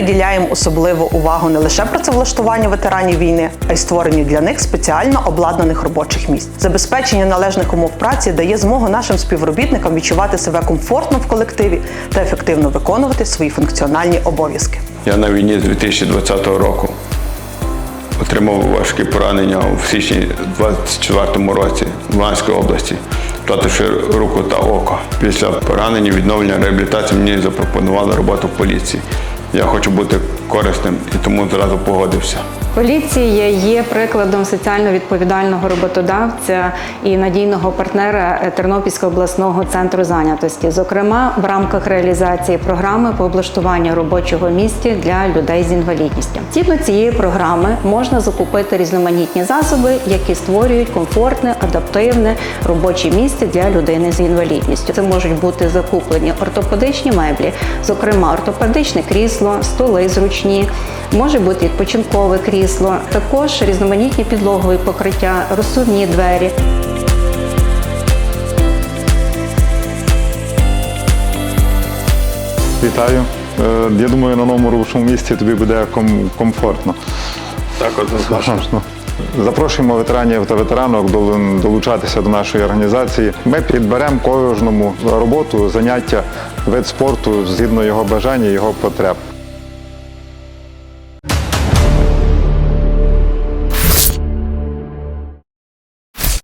приділяємо особливу увагу не лише працевлаштуванню ветеранів війни, а й створенню для них спеціально обладнаних робочих місць. Забезпечення належних умов праці дає змогу нашим співробітникам відчувати себе комфортно в колективі та ефективно виконувати свої функціональні обов'язки. Я на війні з 2020 року отримав важкі поранення у січні 24 році в Луганській області, втративши руку та око. Після поранення відновлення реабілітації мені запропонували роботу в поліції. Я хочу бути корисним і тому зразу погодився. Поліція є прикладом соціально відповідального роботодавця і надійного партнера Тернопільського обласного центру зайнятості, зокрема в рамках реалізації програми по облаштуванню робочого місця для людей з інвалідністю. Згідно цієї програми можна закупити різноманітні засоби, які створюють комфортне, адаптивне робоче місце для людини з інвалідністю. Це можуть бути закуплені ортопедичні меблі, зокрема ортопедичне крісло, столи зручні, може бути відпочинкове крісло, також різноманітні підлогові покриття, розсувні двері. Вітаю. Е, Я думаю, на новому робочому місці тобі буде комфортно. Так, однозначно. Запрошуємо ветеранів та ветеранок долучатися до нашої організації. Ми підберемо кожному роботу, заняття, вид спорту згідно його бажання, його потреб.